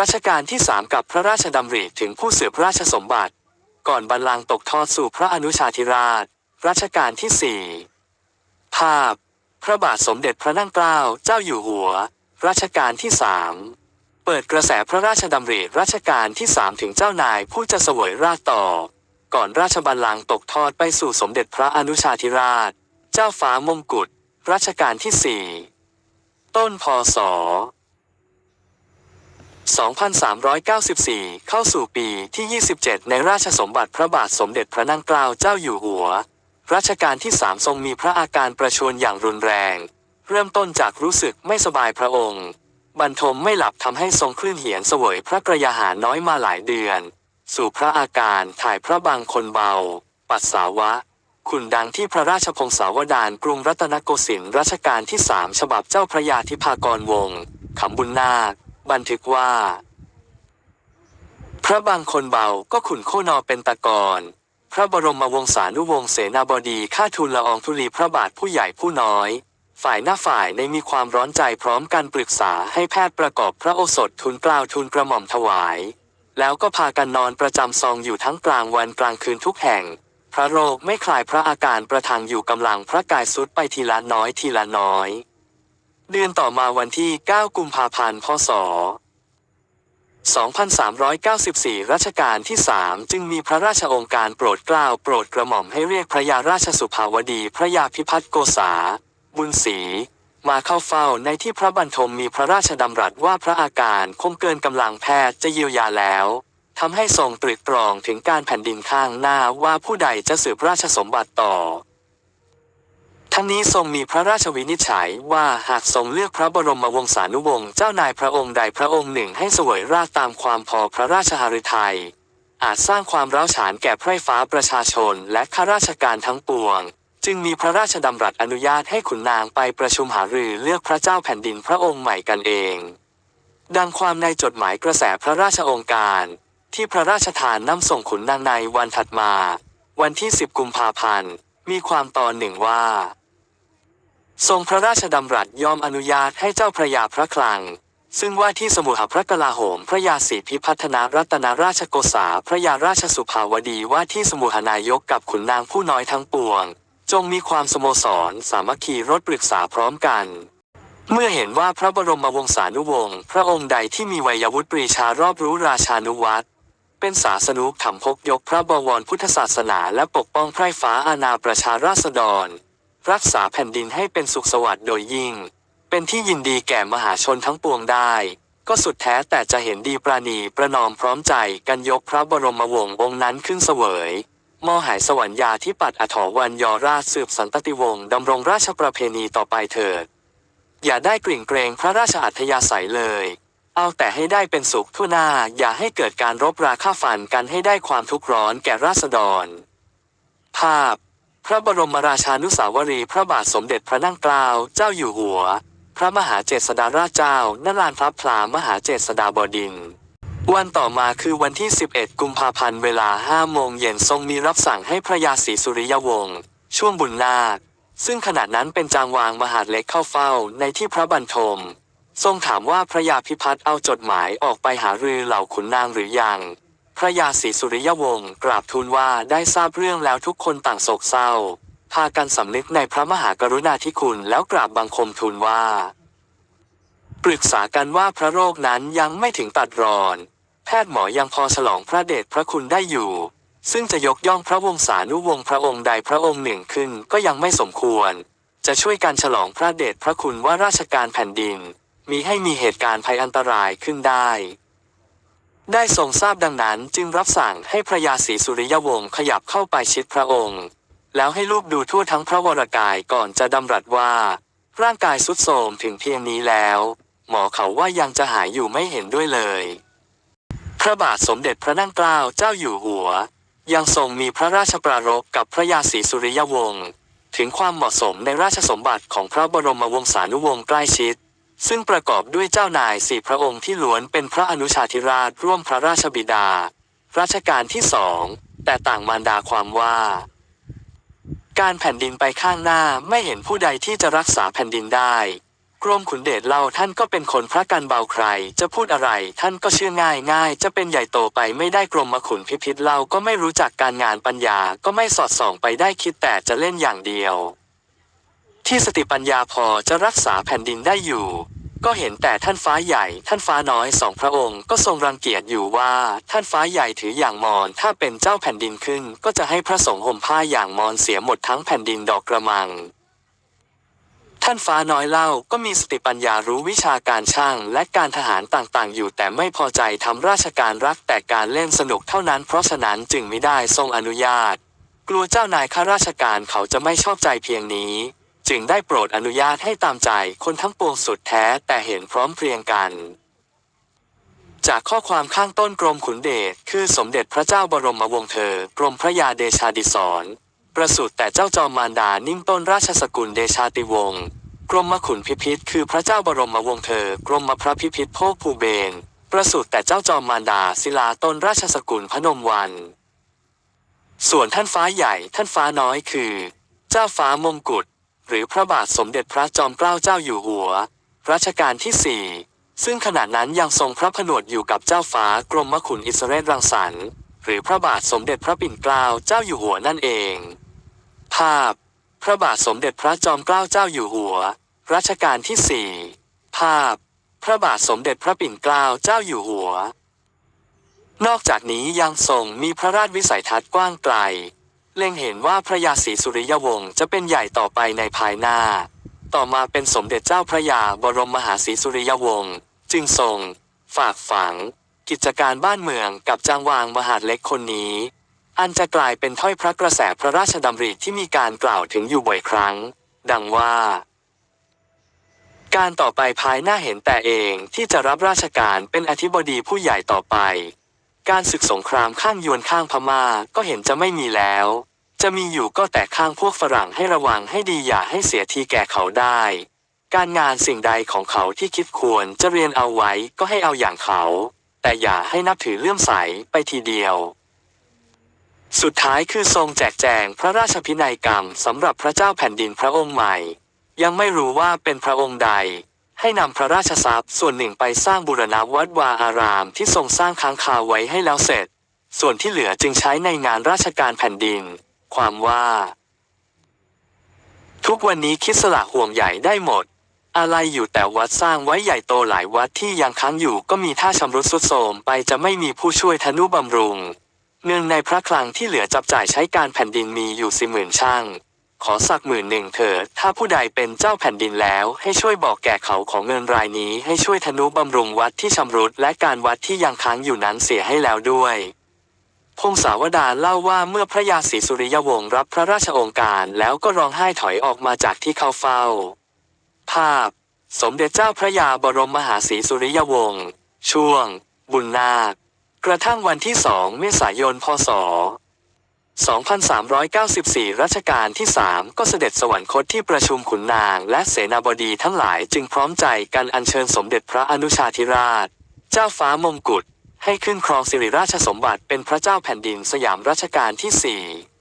รัชกาลที่สามกับพระราชดำริถึงผู้สืบราชสมบัติ ก่อนบัลลังตกทอดสู่พระอนุชาธิราช รัชกาลที่สี่ภาพ พระบาทสมเด็จพระนั่งเกล้าเจ้าอยู่หัว รัชกาลที่สามเปิดกระแสพระราชดำริรัชกาลที่สามถึงเจ้านายผู้จะเสวยราชต่อ ก่อนราชบัลลังก์ตกทอดไปสู่สมเด็จพระอนุชาธิราช เจ้าฟ้ามงกุฎรัชกาลที่สี่ต้นพศ 2394 เข้าสู่ปีที่ 27 ในราชสมบัติพระบาทสมเด็จพระนั่งเกล้าเจ้าอยู่หัว รัชกาลที่สามทรงมีพระอาการประชวรอย่างรุนแรง เริ่มต้นจากรู้สึกไม่สบายพระองค์ บรรทมไม่หลับทำให้ทรงคลื่นเหียนเสวยพระกระยาหารน้อยมาหลายเดือน สู่พระอาการถ่ายพระบางคนเบา ปัสสาวะขุนดังที่พระราชพงศาวดารกรุงรัตนโกสินทร์รัชกาลที่สามฉบับเจ้าพระยาธิพากรวงขำบุญนาค บันทึกว่า พระบางคนเบาก็ขุนโคนอเป็นตะกอนพระบรมวงศานุวงศ์เสนาบดีข้าทูลละอองธุลีพระบาทผู้ใหญ่ผู้น้อย ฝ่ายหน้าฝ่ายในมีความร้อนใจพร้อมกันปรึกษาให้แพทย์ประกอบพระโอสถทูลเกล้าวทูลกระหม่อมถวาย แล้วก็พากันนอนประจำซองอยู่ทั้งกลางวันกลางคืนทุกแห่ง พระโรคไม่คลายพระอาการประทังอยู่กำลังพระกายสุดไปทีละน้อยทีละน้อย เดือนต่อมาวันที่ 9 กุมภาพันธ์ พศ 2394 รัชกาลที่ 3 จึงมีพระราชองค์การโปรดเกล้าโปรดกระหม่อมให้เรียกพระยาราชสุภาวดีพระยาพิพัฒน์โกษา บุญศรีมาเข้าเฝ้าในที่พระบรรทมมีพระราชดำรัสว่าพระอาการคงเกินกำลังแพทย์จะเยียวยาแล้วทำให้ทรงตรึกตรองถึงการแผ่นดินข้างหน้าว่าผู้ใดจะสืบราชสมบัติต่อ ทั้งนี้ทรงมีพระราชวินิจฉัยว่าหากทรงเลือกพระบรมวงศานุวงศ์เจ้านายพระองค์ใดพระองค์หนึ่งให้สวยราชตามความพอพระราชหฤทัยอาจสร้างความร้าวฉานแก่ไพร่ฟ้าประชาชนและข้าราชการทั้งปวง จึงมีพระราชดำรัสอนุญาตให้ขุนนางไปประชุมหารือเลือกพระเจ้าแผ่นดินพระองค์ใหม่กันเอง ดังความในจดหมายกระแสพระราชองการ ที่พระราชทานนำส่งขุนนางในวันถัดมา วันที่ 10 กุมภาพันธ์มีความตอนหนึ่งว่า ทรงพระราชดำรัสยอมอนุญาตให้เจ้าพระยาพระคลัง ซึ่งว่าที่สมุหพระกลาโหม พระยาศรีพิพัฒนารัตนราชโกษาพระยาราชสุภาวดีว่าที่สมุหนายกกับขุนนางผู้น้อยทั้งปวง จงมีความสโมสร สามัคคีรถปรึกษาพร้อมกัน เมื่อเห็นว่าพระบรมวงศานุวงศ์พระองค์ใดที่มีวัยวุฒิปรีชารอบรู้ราชานุวัตรเป็นศาสนุธรรมพกยกพระบวรพุทธศาสนาและปกป้องไพร่ฟ้าอาณาประชาราษฎร รักษาแผ่นดินให้เป็นสุขสวัสดิ์โดยยิ่ง เป็นที่ยินดีแก่มหาชนทั้งปวงได้ ก็สุดแท้แต่จะเห็นดีปราณีประนอมพร้อมใจกันยกพระบรมวงศ์องค์นั้นขึ้นเสวยมอหายสวรรยาที่ปัดอถอวันยอราชสืบสันตติวงศ์ดำรงราชประเพณีต่อไปเถิด อย่าได้กริ่งเกรงพระราชอัธยาศัยเลย เอาแต่ให้ได้เป็นสุขทั่วหน้า อย่าให้เกิดการรบราฆ่าฟันกันให้ได้ความทุกข์ร้อนแก่ราษฎร ภาพ พระบรมราชานุสาวรีพระบาทสมเด็จพระนั่งเกล้าเจ้าอยู่หัว พระมหาเจษฎาราชเจ้านรานพระพลามหาเจษฎาบดินทร์วันต่อมาคือวันที่ 11 กุมภาพันธ์เวลา 5 โมงเย็นทรงมีรับสั่งให้พระยาศรีสุริยวงศ์ช่วงบุญนาค ซึ่งขณะนั้นเป็นจางวางมหาเล็กเข้าเฝ้าในที่พระบรรทม ทรงถามว่าพระยาพิพัฒน์เอาจดหมายออกไปหารือเหล่าขุนนางหรือยัง พระยาศรีสุริยวงศ์กราบทูลว่าได้ทราบเรื่องแล้วทุกคนต่างโศกเศร้า พากันสำนึกในพระมหากรุณาธิคุณแล้วกราบบังคมทูลว่า ปรึกษากันว่าพระโรคนั้นยังไม่ถึงตัดรอน แพทย์หมอยังพอฉลองพระเดชพระคุณได้อยู่ ซึ่งจะยกย่องพระวงศานุวงศ์พระองค์ใดพระองค์หนึ่งขึ้นก็ยังไม่สมควร จะช่วยการฉลองพระเดชพระคุณว่าราชการแผ่นดิน มีให้มีเหตุการณ์ภัยอันตรายขึ้นได้ ได้ทรงทราบดังนั้นจึงรับสั่งให้พระยาศรีสุริยวงศ์ขยับเข้าไปชิดพระองค์ แล้วให้ลูกดูทั่วทั้งพระวรกายก่อนจะดำรัสว่า ร่างกายสุดโทรมถึงเพียงนี้แล้ว หมอเขาว่ายังจะหายอยู่ไม่เห็นด้วยเลย พระบาทสมเด็จพระนั่งเกล้าเจ้าอยู่หัว ยังทรงมีพระราชปรารภกับพระยาศรีสุริยวงศ์ถึงความเหมาะสมในราชสมบัติของพระบรมวงศานุวงศ์ใกล้ชิด ซึ่งประกอบด้วยเจ้านายสี่พระองค์ที่ล้วนเป็นพระอนุชาธิราชร่วมพระราชบิดา รัชกาลที่สองแต่ต่างมารดาความว่า การแผ่นดินไปข้างหน้าไม่เห็นผู้ใดที่จะรักษาแผ่นดินได้กรมขุนเดชเล่าท่านก็เป็นคนพระกันเบาใคร จะพูดอะไรท่านก็เชื่อง่ายง่าย จะเป็นใหญ่โตไปไม่ได้กรมมขุนพิพิธเล่าก็ไม่รู้จักการงานปัญญาก็ไม่สอดส่องไปได้คิดแต่จะเล่นอย่างเดียว ที่สติปัญญาพอจะรักษาแผ่นดินได้อยู่ ก็เห็นแต่ท่านฟ้าใหญ่ ท่านฟ้าน้อยสองพระองค์ก็ทรงรังเกียจอยู่ว่า ท่านฟ้าใหญ่ถืออย่างมอนถ้าเป็นเจ้าแผ่นดินขึ้น ก็จะให้พระสงฆ์ห่มผ้าอย่างมอนเสียหมดทั้งแผ่นดินดอกกระมังท่านฟ้าน้อยเล่าก็มีสติปัญญารู้วิชาการช่างและการทหารต่างๆ อยู่แต่ไม่พอใจทำราชการรักแต่การเล่นสนุกเท่านั้นเพราะฉะนั้นจึงไม่ได้ทรงอนุญาต กลัวเจ้านายข้าราชการเขาจะไม่ชอบใจเพียงนี้ จึงได้โปรดอนุญาตให้ตามใจคนทั้งปวงสุดแท้แต่เห็นพร้อมเพรียงกัน จากข้อความข้างต้นกรมขุนเดชคือสมเด็จพระเจ้าบรมวงศ์เธอกรมพระยาเดชาดิศรประสูติแต่เจ้าจอมมารดานิ่มต้นราชสกุลเดชาติวงศ์กรมมขุนพิพิธคือพระเจ้าบรมวงศ์เธอกรมพระพิพิธโภคภูเบนประสูติแต่เจ้าจอมมารดาศิลาต้นราชสกุลพนมวัน ส่วนท่านฟ้าใหญ่ท่านฟ้าน้อยคือ เจ้าฟ้ามงกุฎ หรือพระบาทสมเด็จพระจอมเกล้าเจ้าอยู่หัว รัชกาลที่สี่ซึ่งขณะนั้นยังทรงพระผนวดอยู่กับเจ้าฟ้ากรมมขุนอิสเรศรังสรรค์หรือพระบาทสมเด็จพระปิ่นเกล้าเจ้าอยู่หัวนั่นเอง ภาพ พระบาทสมเด็จพระจอมเกล้าเจ้าอยู่หัว รัชกาลที่สี่ภาพ พระบาทสมเด็จพระปิ่นเกล้าเจ้าอยู่หัว นอกจากนี้ยังทรงมีพระราชวิสัยทัศน์กว้างไกล เล็งเห็นว่าพระยาศรีสุริยวงศ์จะเป็นใหญ่ต่อไปในภายหน้า ต่อมาเป็นสมเด็จเจ้าพระยาบรมมหาศรีสุริยวงศ์จึงทรง ฝากฝัง กิจการบ้านเมืองกับจางวางมหาดเล็กคนนี้ อันจะกลายเป็นถ้อยพระกระแสพระราชดำริที่มีการกล่าวถึงอยู่บ่อยครั้ง ดังว่า การต่อไปภายหน้าเห็นแต่เองที่จะรับราชการเป็นอธิบดีผู้ใหญ่ต่อไป การศึกสงครามข้างยวนข้างพม่าก็เห็นจะไม่มีแล้ว จะมีอยู่ก็แต่ข้างพวกฝรั่งให้ระวังให้ดีอย่าให้เสียทีแก่เขาได้ การงานสิ่งใดของเขาที่คิดควรจะเรียนเอาไว้ก็ให้เอาอย่างเขา แต่อย่าให้นับถือเลื่อมใสไปทีเดียว สุดท้ายคือทรงแจกแจงพระราชพินัยกรรมสำหรับพระเจ้าแผ่นดินพระองค์ใหม่ ยังไม่รู้ว่าเป็นพระองค์ใด ให้นำพระราชทรัพย์ส่วนหนึ่งไปสร้างบูรณะวัดวาอารามที่ทรงสร้างค้างคาไว้ให้แล้วเสร็จ ส่วนที่เหลือจึงใช้ในงานราชการแผ่นดิน ความว่า ทุกวันนี้คิดสละห่วงใหญ่ได้หมด อะไรอยู่แต่วัดสร้างไว้ใหญ่โตหลายวัดที่ยังค้างอยู่ก็มีท่าชำรุดสุดโทรมไปจะไม่มีผู้ช่วยทนุบำรุงเงินในพระคลังที่เหลือจับจ่ายใช้การแผ่นดินมีอยู่สิหมื่นช่าง ขอสักหมื่นหนึ่งเถิดถ้าผู้ใดเป็นเจ้าแผ่นดินแล้ว ให้ช่วยบอกแก่เขาของเงินรายนี้ให้ช่วยทนุบำรุงวัดที่ชำรุดและการวัดที่ยังค้างอยู่นั้นเสียให้แล้วด้วยพงศาวดารเล่าว่าเมื่อพระยาศรีสุริยวงศ์รับพระราชโองการแล้วก็ร้องไห้ถอยออกมาจากที่เข้าเฝ้า ภาพ สมเด็จเจ้าพระยาบรมมหาศรีสุริยวงศ์ช่วง บุญนาค กระทั่งวันที่สองเมษายนพศ 2394 รัชกาลที่ 3 ก็เสด็จสวรรคตที่ประชุมขุนนาง และเสนาบดีทั้งหลายจึงพร้อมใจกันอัญเชิญสมเด็จพระอนุชาธิราช เจ้าฟ้ามงกุฎให้ขึ้นครองสิริราชสมบัติเป็นพระเจ้าแผ่นดินสยามรัชกาลที่ 4